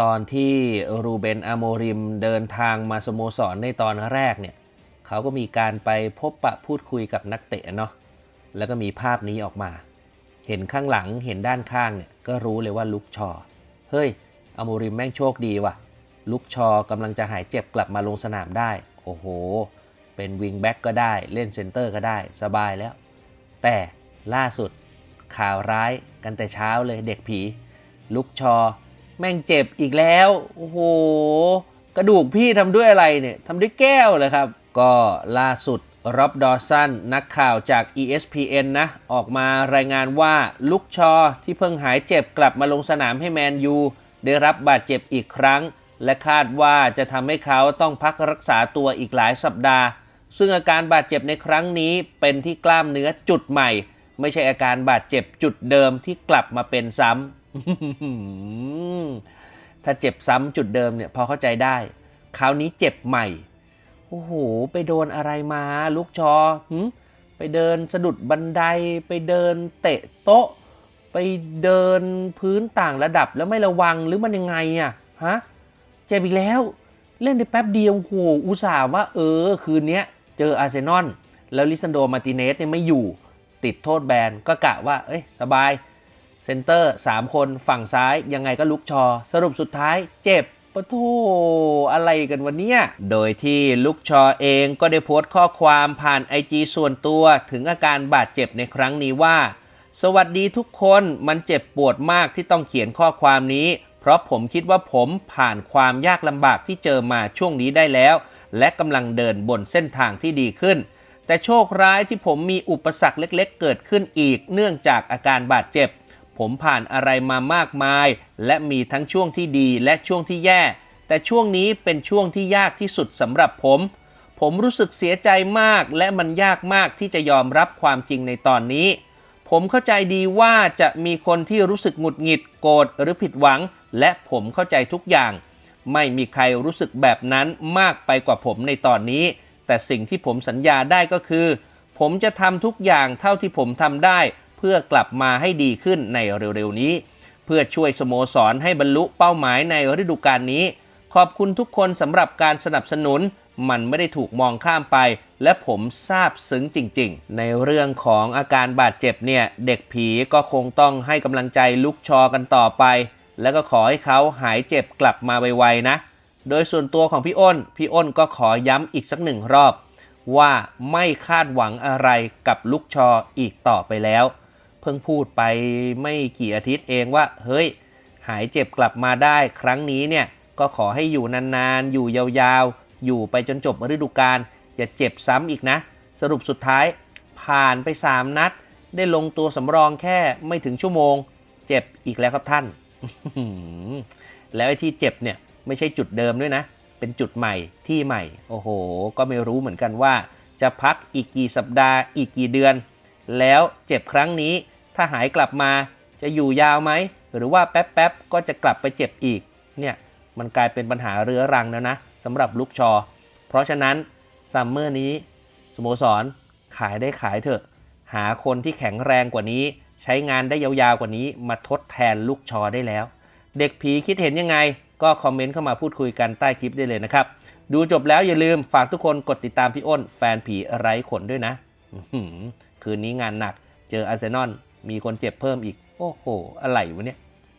ตอนที่รูเบนอาโมริมเดินทางมาสโมสรในตอนแรกเนี่ยเขาก็มีการไปพบปะพูดคุยกับนักเตะเนาะแล้วก็มีภาพนี้ออกมา เห็นข้างหลังเห็นด้านข้างเนี่ยก็รู้เลยว่าลุกชอ เฮ้ยอาโมริมแม่งโชคดีว่ะ ลุกชอกำลังจะหายเจ็บกลับมาลงสนามได้ โอ้โห เป็นวิงแบ็กก็ได้เล่นเซนเตอร์ก็ได้สบายแล้ว แต่ล่าสุดข่าวร้ายกันแต่เช้าเลยเด็กผี ลุกชอ แม่งเจ็บอีกแล้ว โอ้โห กระดูกพี่ทำด้วยอะไรเนี่ยทำด้วยแก้วเลยครับ ก็ล่าสุดร็อบดอสันนักข่าวจาก ESPN นะ ออกมารายงานว่าลุกชอที่เพิ่งหายเจ็บกลับมาลงสนามให้แมนยู ได้รับบาดเจ็บอีกครั้ง และคาดว่าจะทำให้เขาต้องพักรักษาตัวอีกหลายสัปดาห์ ซึ่งอาการบาดเจ็บในครั้งนี้เป็นที่กล้ามเนื้อจุดใหม่ ไม่ใช่อาการบาดเจ็บจุดเดิมที่กลับมาเป็นซ้ำ ถ้าเจ็บซ้ำจุดเดิมเนี่ยพอเข้าใจได้ คราวนี้เจ็บใหม่ โอ้โห ไปโดนอะไรมาลูกชอหึไปเดินสะดุดบันได ไปเดินเตะโต๊ะ ไปเดินพื้นต่างระดับแล้วไม่ระวังหรือมันยังไงอะฮะ เจ็บอีกแล้ว เล่นได้แป๊บเดียวโอ้โหอุตส่าห์ว่า เออ คืนนี้เจออาร์เซนอลแล้วลิซันโดมาติเนสเนี่ยไม่อยู่ติดโทษแบนก็กะว่า เอ้ย สบาย เซนเตอร์3คนฝั่งซ้ายยังไงก็ลุกชอ สรุปสุดท้ายเจ็บปะโทอะไรกันวันเนี้ย โดยที่ลุกชอเองก็ได้โพสต์ข้อความผ่าน IG ส่วนตัวถึงอาการบาดเจ็บในครั้งนี้ว่า สวัสดีทุกคนมันเจ็บปวดมากที่ต้องเขียนข้อความนี้ เพราะผมคิดว่าผมผ่านความยากลำบากที่เจอมาช่วงนี้ได้แล้ว และกำลังเดินบนเส้นทางที่ดีขึ้น แต่โชคร้ายที่ผมมีอุปสรรคเล็ก ๆ เกิดขึ้นอีก เนื่องจากอาการบาดเจ็บ ผมผ่านอะไรมามากมาย และมีทั้งช่วงที่ดีและช่วงที่แย่ แต่ช่วงนี้เป็นช่วงที่ยากที่สุดสำหรับผม ผมรู้สึกเสียใจมากและมันยากมากที่จะยอมรับความจริงในตอนนี้ ผมเข้าใจดีว่าจะมีคนที่รู้สึกหงุดหงิดโกรธหรือผิดหวัง และผมเข้าใจทุกอย่าง ไม่มีใครรู้สึกแบบนั้นมากไปกว่าผมในตอนนี้ แต่สิ่งที่ผมสัญญาได้ก็คือ ผมจะทำทุกอย่างเท่าที่ผมทำได้ พื่อกลับมาให้ดีขึ้นในเร็วๆนี้ เพื่อช่วยสโมสรให้บรรลุเป้าหมายในฤดูกาลนี้ ขอบคุณทุกคนสำหรับการสนับสนุน มันไม่ได้ถูกมองข้ามไป และผมซาบซึ้งจริง ๆ ในเรื่องของอาการบาดเจ็บเนี่ย เด็กผีก็คงต้องให้กำลังใจลุกชอกันต่อไป แล้วก็ขอให้เขาหายเจ็บกลับมาไวๆนะ โดยส่วนตัวของพี่อ้น พี่อ้นก็ขอย้ำอีกสักหนึ่งรอบ ว่าไม่คาดหวังอะไรกับลุกชออีกต่อไปแล้ว เพิ่งพูดไปไม่กี่อาทิตย์เองว่า เฮ้ย หายเจ็บกลับมาได้ครั้งนี้เนี่ย ก็ขอให้อยู่นานๆ อยู่ยาวๆ อยู่ไปจนจบฤดูกาลอย่าเจ็บซ้ำอีกนะ สรุปสุดท้ายผ่านไป 3 นัด ได้ลงตัวสำรองแค่ไม่ถึงชั่วโมง เจ็บอีกแล้วครับท่าน แล้วไอ้ที่เจ็บเนี่ยไม่ใช่จุดเดิมด้วยนะ เป็นจุดใหม่ที่ใหม่ โอ้โห ก็ไม่รู้เหมือนกันว่า จะพักอีกกี่สัปดาห์อีกกี่เดือน แล้วเจ็บครั้งนี้ ถ้าหายกลับมาจะอยู่ยาวไหม หรือว่าแป๊บๆก็จะกลับไปเจ็บอีก เนี่ยมันกลายเป็นปัญหาเรื้อรังแล้วนะสำหรับลุกชอ เพราะฉะนั้นซัมเมอร์นี้สโมสรขายได้ขายเถอะ หาคนที่แข็งแรงกว่านี้ ใช้งานได้ยาวๆกว่านี้ มาทดแทนลูกชอได้แล้ว เด็กผีคิดเห็นยังไง ก็คอมเมนต์เข้ามาพูดคุยกันใต้คลิปได้เลยนะครับ ดูจบแล้วอย่าลืมฝากทุกคนกดติดตามพี่อ้น แฟนผีไร้ขนด้วยนะคืนนี้งานหนักเจออาร์เซนอล มีคนเจ็บเพิ่มอีก โอ้โห อะไรวะเนี่ย